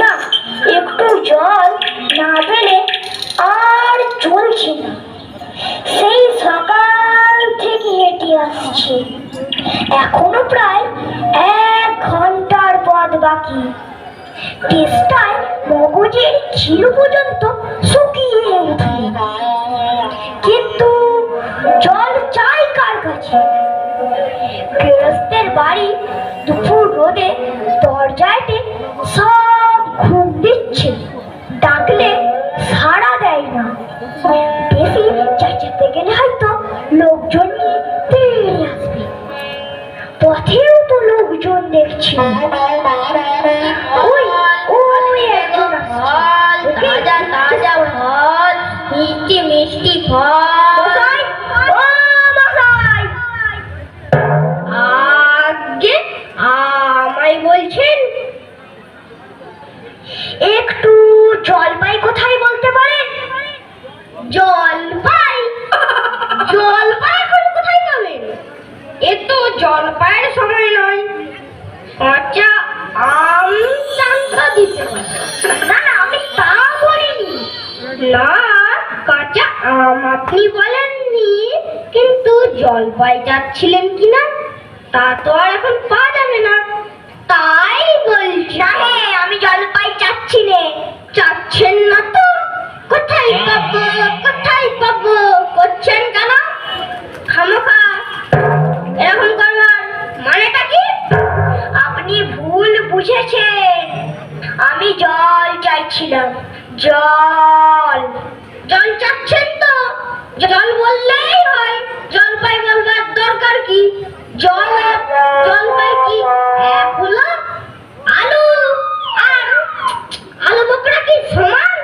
না, একটু জল না পেলে আর চলছে না। সেই সকাল থেকে হেঁটে আসছি। এখনও প্রায় এক ঘণ্টার পথ বাকি। তেষ্টায় মগজের ক্ষীর পর্যন্ত শুকিয়ে উঠে কিন্তু জল চাই কার কাছে? গৃহস্থের বাড়ি দুপুর রোদে ঘুম দিচ্ছে। ডাকলে সাড়া দেয় না। বেশি চেঁচাতে গেলে হয়তো লোকজন নিয়ে আসবে। পথেও তো লোকজন দেখছি। ওই ওই একজন মিষ্টি মিষ্টি ফল মশাই ও মশাই আগে আমায় বলছেন একটু জলপাই কোথায় বলতে পারেন জলপাই জলপাই এখন কোথায় পাবেন এ তো জলপাইয়ের সময় নয়। কাঁচা আম জলপাই পাওয়া যাবে না। তাই বলছি, না আমি জলপাই চাচ্ছি চাচ্ছেন না তো? কোথায় পাবো কোথায় পাবো? করছেন কেন? খামোখা। এরকম বুঝেছেন আমি জল চাইছিলাম, জল। জল চাচ্ছেন তো? জল বললেই হয়। জলপাই বলবার দরকার কি? জল আর জলপাই কি এক আলু আর আলু বকরা কি সমান?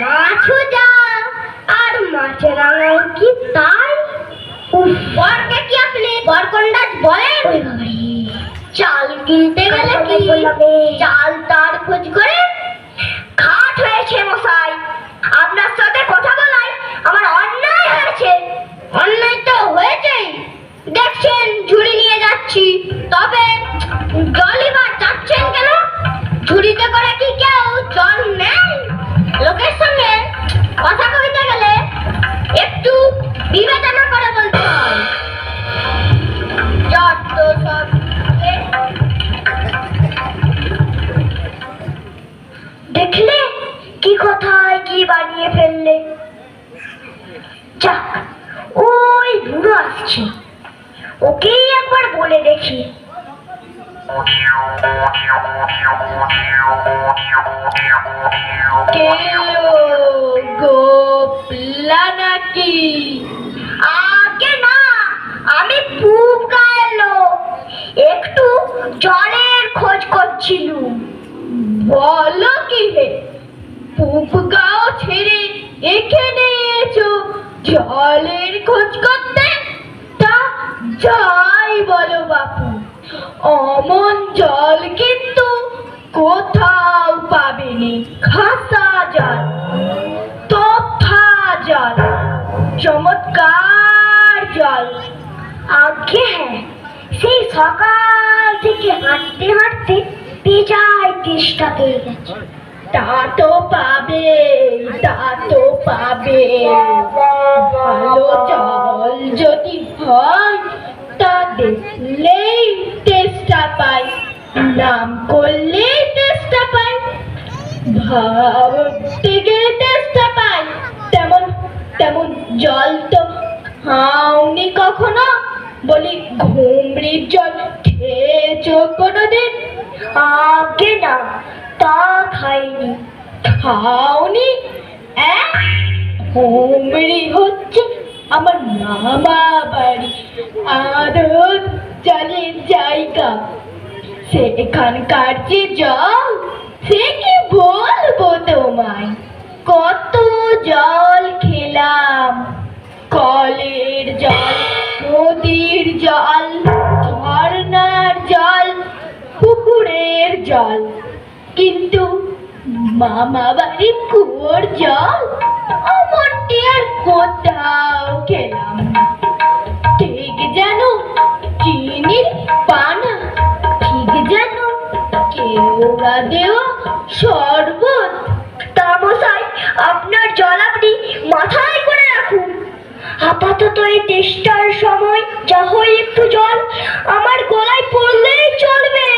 মাছও যা আর মাছের আঙাল কি তাই? বরকে কি আপনি বরকন্ডাজ বলেন? ওই চাল কিনতে গেলে কি? চাল তার খোঁজ করে খাট হয়েছে মশাই। আপনার সাথে কথা বলায় আমার অন্যায় হয়েছে। অন্যায় তো হয়েছেই। দেখছেন ঝুড়ি নিয়ে যাচ্ছি। তবে জলই বা যাচ্ছেন কেন? ঝুড়িতে করে কি কেউ জল নেই লোকের সঙ্গে কথা কইতে গেলে একটু বিবেচনা করে বলতে হয়। যত সব দেখলে? কি কথায় কি বানিয়ে ফেললে? যাক ওই বুড়ো আসছে। ওকেই একবার বলে দেখি। গোপলা নাকি? আগে না আমি পুব একটু জলের খোঁজ করছিলুম। বলো কি হে? পুপগাঁও ছেড়ে এখানে এসো। জলের খোঁজ করতে তা যাই বলো বাপু। অমন জল কিন্তু কোথাও পাবেনি। খাসা জল তথা জল, চমৎকার জল। আগে হ্যাঁ সেই সকাল থেকে হাঁটতে হাঁটতে বেজায় তেষ্টা পেয়ে গেছে। তা পাবে তা পাবে। ভালো জল যদি হয়, তা দেখলেই পাই নাম করলেই টেস্টা পাই ভাবতে গেলে টেস্টা পাই তেমন তেমন জল তো খাওনি কখনো? বলি, ঘুমড়ির জল খেয়েছো না, তা খাইনি। খাওনি? হোমরি হচ্ছে আমার মামা বাড়ি। আরও জলের জায়গা। সেখানকার যে জল, সে কি বলব তোমায়? কত জল খেলাম। কলের জল, নদীর জল, ঝর্ণার জল পুকুরের জল। কিন্তু মামা কুয়োর জল আর কোথাও খেলাম ঠিক যেন চিনির পানা, ঠিক যেন কেওড়া দেওয়া শরবত। তা মশাই আপনার জল আপনি মাথায় আপাতত এই তেষ্টার সময় যা হয় একটু জল আমার গলায় পড়লেই চলবে।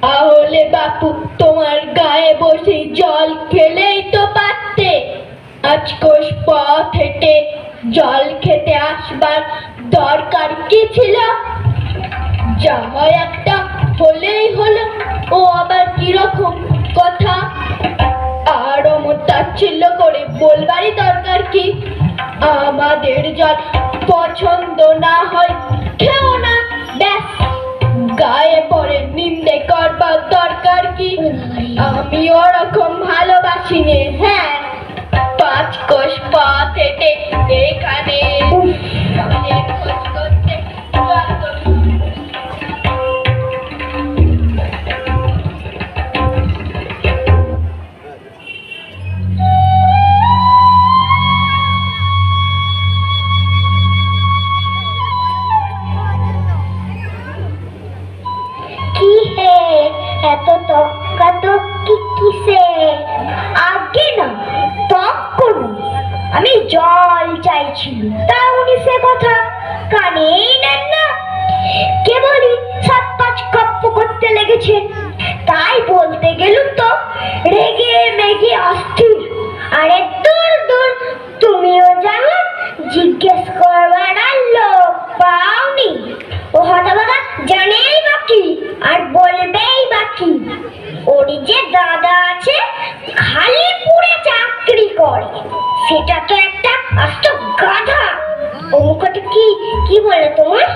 তাহলে বাপু, তোমার গায়ে বসে জল খেলেই তো পারতে। আজ কোষ পথ হেঁটে জল খেতে আসবার দরকার কি ছিল? যা হয় একটা হলেই হলো। ও আবার কীরকম কথা? আর অমর করে বলবারই দরকার কি? আমাদের জল পছন্দ না হয়, খেও না, ব্যাস। গায়ে পড়ে নিন্দে করবার দরকার কি? আমি ওরকম ভালোবাসি নে হ্যাঁ। পাঁচ কোষ পথ হেঁটে এখানে। জল চাইছিল। তা উনি সে কথা কানেই নেন না। কেবলই সাত পাঁচ কপ্প করতে লেগেছেন তাই বলতে গেলুম তো, রেগে মেগে অস্থির। আরে দূর দূর তুমিও যেমন জিজ্ঞেস করবার লোক পাওনি। ও হঠাৎ জানেই বাকি আর বলবেই বাকি ওরই যে দাদা আছে খালিপুরে চাকরি করে। সেটা তো একটা আস্ত গাধা। ও মুখটা কি কি বলে তোমার?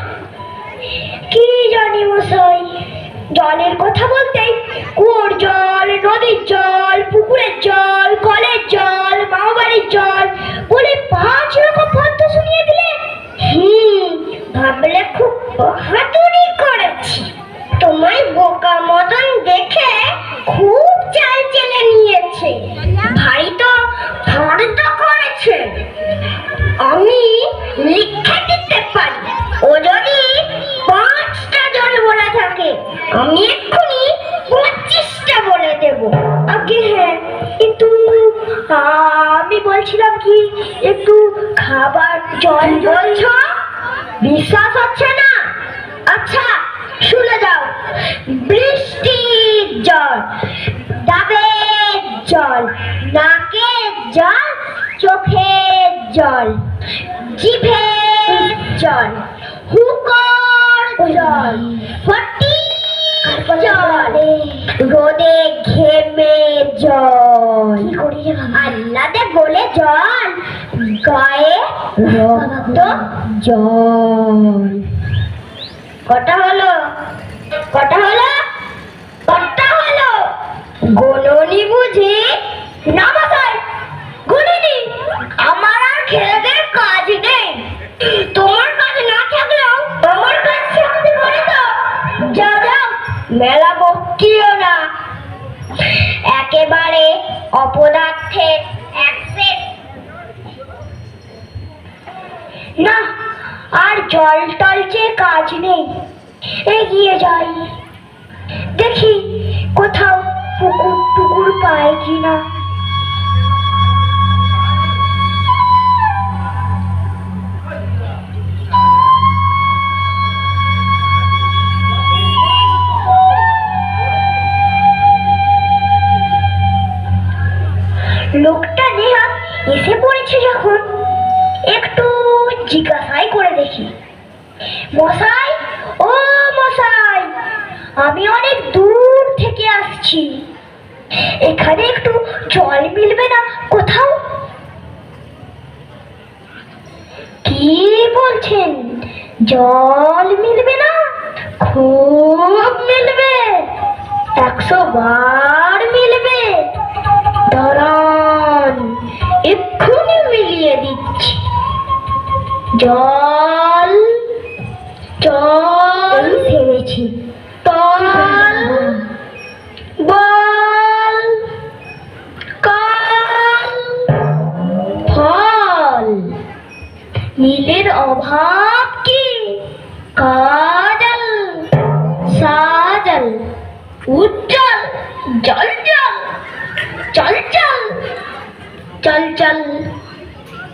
কি জানি মশাই। জলের কথা বলতেই কুয়োর জল, নদীর জল জল। ডাবের জল নাকের জল চোখের জল জিভের জল হুকর জল ফটি জল রোদে ঘেমে জল আল্লাদে গলে জল গায়ে রক্ত জল। কটা হলো? কটা হলো? গণনি বুঝি? না মশাই গুনিনি, আমার আর খেলেদের কাজ নেই। তোমার কাজ না থাকলেও আমার কাজ থাকতে পারে তো? যাও যাও, মেলা বকিও না। একেবারে অপদার্থের অ্যাক্সেস না, আর জল টল যে কাজ নেই, এগিয়ে যাই। দেখি কোথাও পুকুর টুকুর পায় কিনা? লোকটা নেহা এসে পড়েছে যখন। একটু জিজ্ঞাসাই করে দেখি। মশাই, ও মশাই, আমি অনেক দূর আসছি। এখানে একটু জল মিলবে না কোথাও? কি বলছেন? জল মিলবে না? খুব মিলবে। একশো বার মিলবে। দাঁড়ান এক্ষুনি মিলিয়ে দিচ্ছি। জল জল ছেড়েছি। তল নীলের অভাব কি? কাজল, সাজল, উজ্জ্বল জল জল চল চল চল চল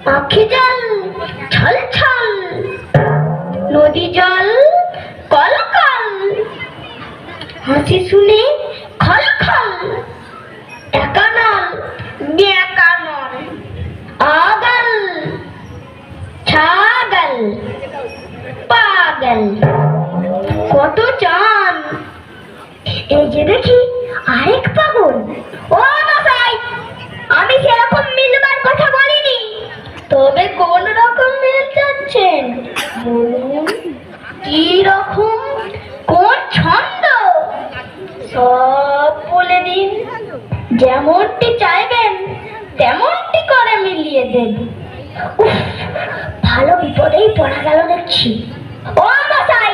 পাখি জল, ছল ছল, নদী জল, কল কল, হাসি শুনে খল খল একানল বেকানল আগল ছাগল পাগল। কত চান এই যে দেখি আরেক পাগল। ও মশাই আমি সেরকম মিলবার কথা বলিনি তবে কোন রকম মিল চাচ্ছেন বলুন কি রকম কোন ছন্দ সব বলে দিন যেমনটি চাইবেন তেমনটি করে মিলিয়ে দেব উফ, ভালো বিপদেই পড়া গেল দেখছি ও মশাই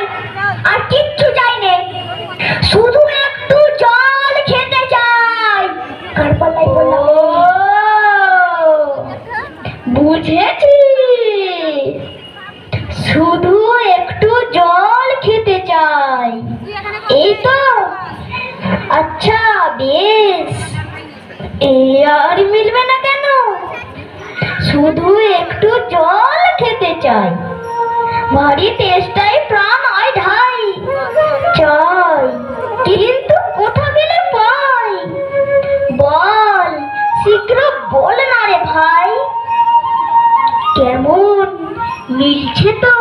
আর কিচ্ছু চাই নে শুধু একটু জল খেতে চাই কার পাল্লাই বললাম বুঝেছি শুধু একটু জল খেতে চাই এই তো আচ্ছা বেশ। এই আর মিলবে না কেন? শুধু একটু জল খেতে চাই। ভারী তেষ্টাই প্রাণ হয় ঢাই চাই, কিন্তু কোথা গেলে পাই? বল, শীঘ্র বল না রে ভাই। কেমন মিলছে তো?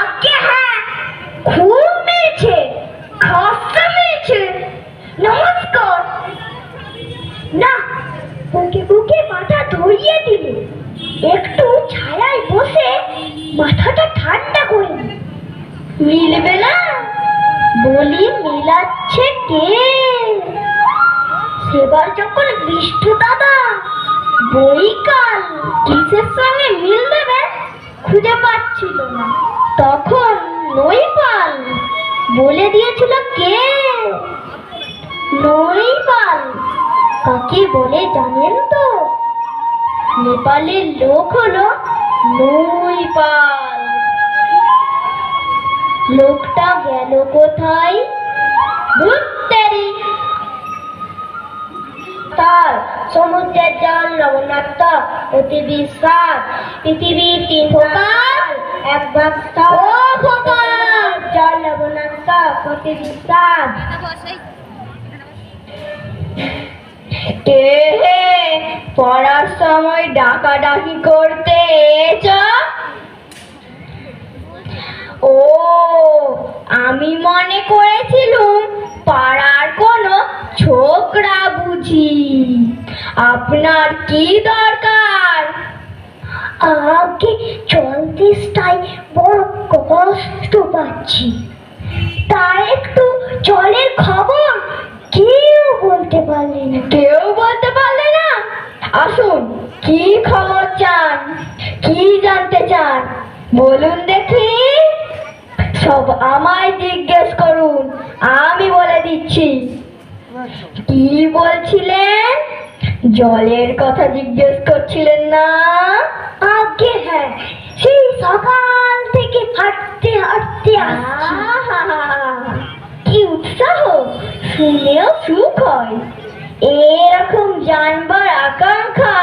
আগে হ্যাঁ খুব মিলছে খাসা মিলছে। নমস্কার। না বুকে বুকে মাথা ধরিয়ে দিলে। একটু ছায়ায় বসে মাথাটা ঠান্ডা করে। মিলবে না বলি মিলাচ্ছে কে? সেবার যখন বিষ্ণু দাদা বইকাল কিসের সঙ্গে মিল দেবে খুঁজে পাচ্ছিল না। তখন নইপাল বলে দিয়েছিল কে? নইপাল কাকে বলে জানেন তো? নেপালের লোক হলো নইপাল লোকটা গেল কোথায়? ধুত্তেরি তার সমুদ্রের জল লবণাক্ত পৃথিবীর সাত পৃথিবীর তিন প্রকার। এক ভাগ জল লবণাক্ত পৃথিবীর সাত সময় ডাকাডাকি করতে ও আমি মনে করেছিলুম পাড়ার কোনো ছোকরা বুঝি। আপনার কি দরকার? আগে চলতিসটাই বড় কষ্ট পাচ্ছি। তার একটু জলের খবর কেউ বলতে পারলে না। কেউ বলতে পারলে না? আসুন কি খবর চান? কি জানতে চান? বলুন দেখি। সব আমায় জিজ্ঞেস করুন আমি বলে দিচ্ছি। কি বলছিলেন? জলের কথা জিজ্ঞেস করছিলেন না? আগে হ্যাঁ। সেই সকাল থেকে হাঁটতে হাঁটতে আসছি। কি উৎসাহ শুনেও সুখ হয়। এরকম জানবার আকাঙ্ক্ষা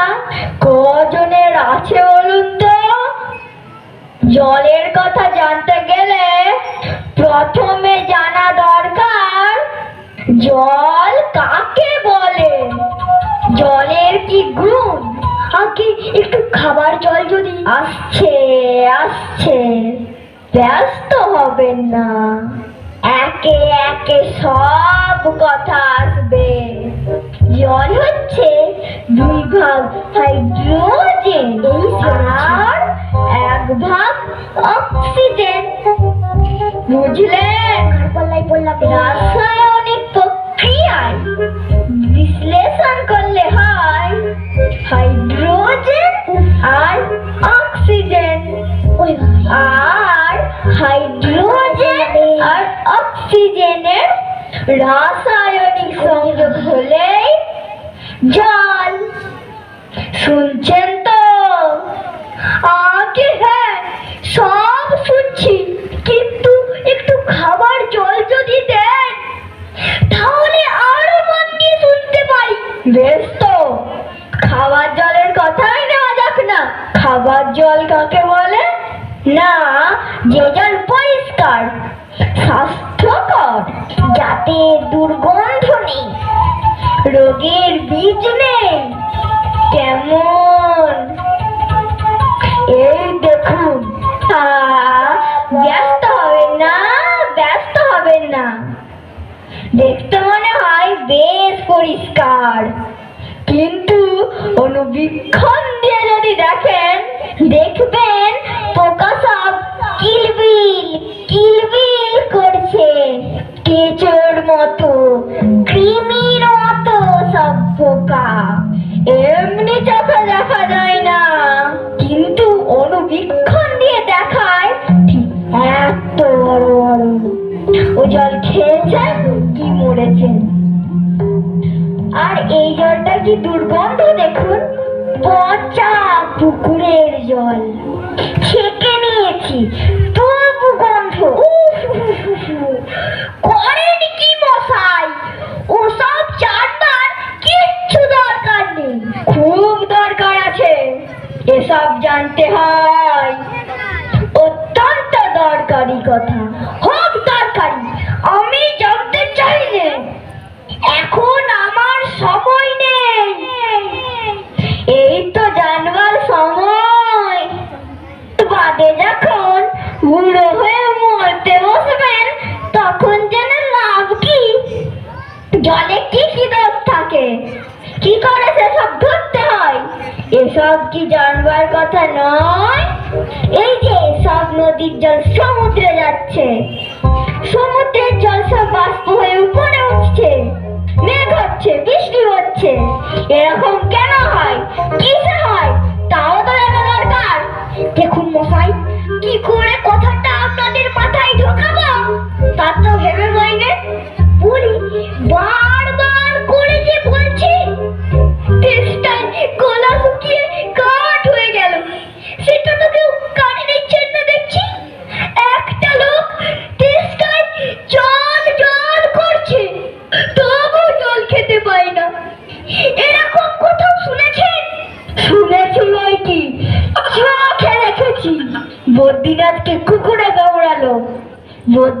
কজনের আছে বলুন তো? জলের কথা জানতে গেলে প্রথমে জানা দরকার, জল কাকে বলে? জলের কি গুণ? আগে একটু খাবার জল যদি আসছে আসছে, ব্যস্ত হবেন না। একে একে সব কথা আসবে। জল হচ্ছে দুই ভাগ হাইড্রোজেন আর এক ভাগ অক্সিজেন। বুঝলেন? রাসায়নিক প্রক্রিয়ায় বিশ্লেষণ করলে হয় হাইড্রোজেন আর অক্সিজেন। আর হাইড্রোজেন আর অক্সিজেনের রাসায়নিক সংযোগ হলেই জল। শুনছেন তো? আগে হ্যাঁ সব শুনছি, কিন্তু একটু খাবার জল যদি দেন, তাহলে আরও মন দিয়ে শুনতে পাই। বেশ তো, খাবার জলের কথাই নেওয়া যাক না। খাবার জল কাকে পরিষ্কার, স্বাস্থ্যকর যাতে দুর্গন্ধ নেই, রোগের বীজ নেই, কেমন? এই দেখুন ব্যস্ত হবে না, ব্যস্ত হবেন না। দেখতে মনে হয় বেশ পরিষ্কার। কিন্তু অনুবীক্ষণ দিয়ে যদি দেখেন দেখবেন পোকা সব কিলবিল কিলবিল করছে। কেঁচোর মতো, কৃমির মতো সব পোকা। এমনি চোখে দেখা যায় না। কিন্তু অনুবীক্ষণ দিয়ে দেখায় ঠিক এত বড় ও জল খেয়েছেন কি মরেছেন আর এই জলটা কি দুর্গন্ধ দেখুন? পচা পুকুরের জল। ছেঁকে নিয়েছি, তবু গন্ধ। করেন কি মশাই? ওসব চারবার কিচ্ছু দরকার নেই। খুব দরকার আছে। এসব জানতে হয়। নদীর জল সমুদ্রে যাচ্ছে। সমুদ্রের জল সব বাষ্প হয়ে উপরে উঠছে। মেঘ হচ্ছে, বৃষ্টি হচ্ছে। এরকম কেন হয়? কিসে হয়? তাও তো জানা দরকার। দেখুন মশাই, কি করে কথাটা আপনাদের মাথায় ঢোকাবো? তা তো ভেবে পাইনে বলি, বারবার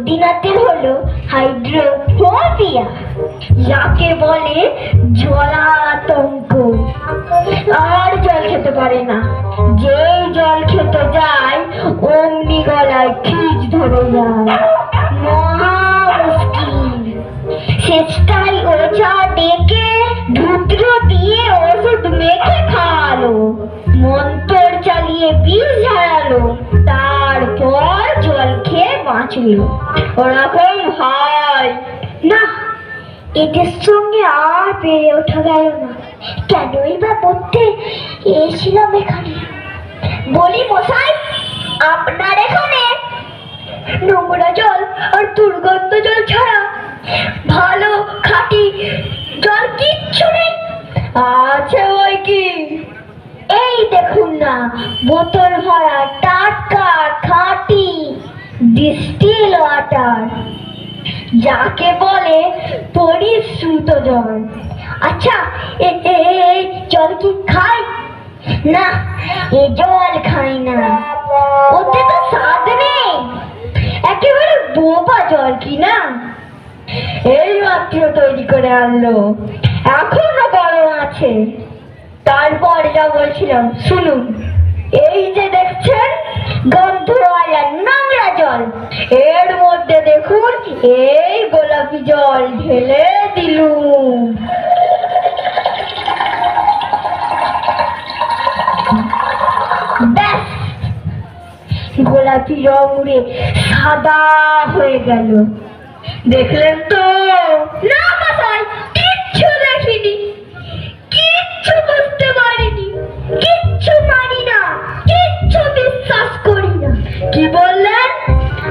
বদ্রীনাথের হলো হাইড্রোফোবিয়া, যাকে বলে জলাতঙ্ক। আর জল খেতে পারে না। যেই জল খেতে যায়, অমনি গলায় খিচ ধরে যায়। মহা মুশকিল শেষটাই ওঝা ডেকে ধুত্র দিয়ে ওষুধ মেখে খাওয়ালো। মন্তর চালিয়ে জল খেয়ে বাঁচলো ওরকম হয়। না এদের সঙ্গে আর পেরে ওঠা গেল না। কেনই বা পড়তে এসেছিলাম এখানে? বলি মশাই, আপনার এখানে নোংরা জল আর দুর্গন্ধ জল ছাড়া ভালো খাঁটি জল কিচ্ছু নেই। আছে ওই কি? এই দেখুন না, বোতল ভরা টাটকা খাঁটি ডিস্টিল ওয়াটার যাকে বলে পরিশ্রুত জল আচ্ছা এই জল কি খাই? না, এ জল খাই না। ওতে তো স্বাদ নেই। একেবারে বোবা জল কি না? এই মাত্র তৈরি করে আনলো। এখনও গরম আছে। তারপর যা বলছিলাম, শুনুন। এই যে দেখছেন গন্ধওয়ালা নোংরা জল। এর মধ্যে দেখুন, এই গোলাপি জল ঢেলে দিলুম। গোলাপি রং উড়ে সাদা হয়ে গেল। দেখলেন তো? বিশ্বাস করি না। কি বললেন?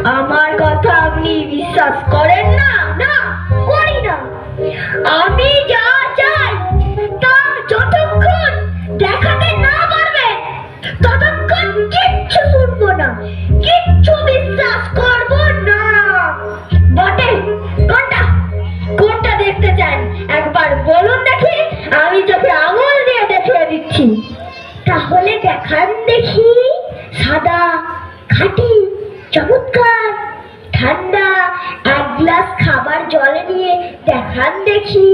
আমার কথা আপনি বিশ্বাস করেন না? দেখি,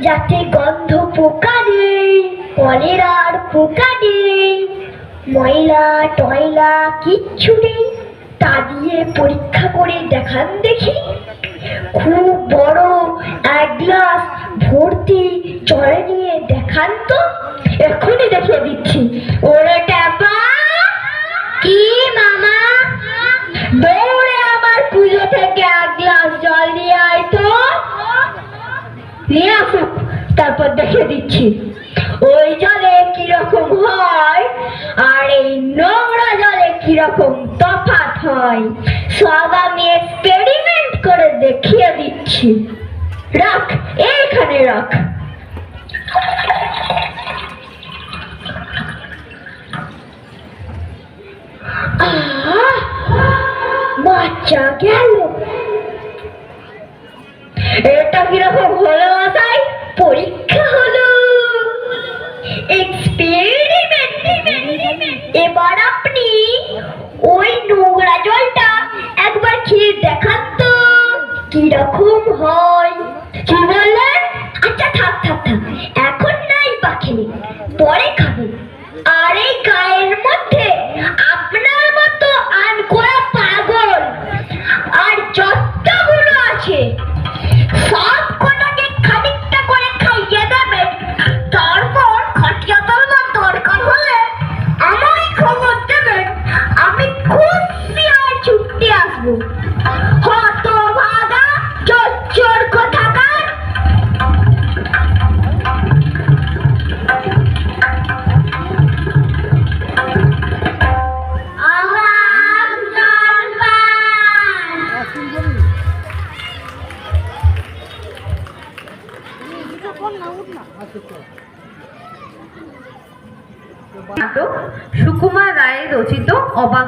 যাতে গন্ধ পোকা নেই, কলেরার পোকা নেই। ময়লা, টয়লা কিচ্ছু নেই, তা দিয়ে পরীক্ষা করে দেখান দেখি। খুব বড় এক গ্লাস ভর্তি জলে নিয়ে দেখান তো। এখনই দেখিয়ে দিচ্ছি। ওরে নিয়ে তারপর দেখে দিচ্ছি। ওই জলে কীরকম হয় আর এই নোংরা জলে কীরকম তফাৎ হয়, সব আমি এক্সপেরিমেন্ট করে দেখিয়ে দিচ্ছি। রাখ, এইখানে রাখ। বাচ্চা গেল। এটা কীরকম হলো মশাই পরীক্ষা হলো। এবার আপনি ওই নোংরা জলটা একবার খেয়ে দেখান তো, কীরকম হয়। কি বললেন? আচ্ছা থাক থাক থাক। এখন নাই পাখিনি পরে খাবেন আর এই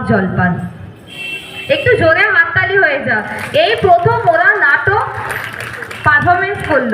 জলপান। একটু জোরে হাততালি হয়ে যাক। এই প্রথম ওরা নাটক পারফরমেন্স করল।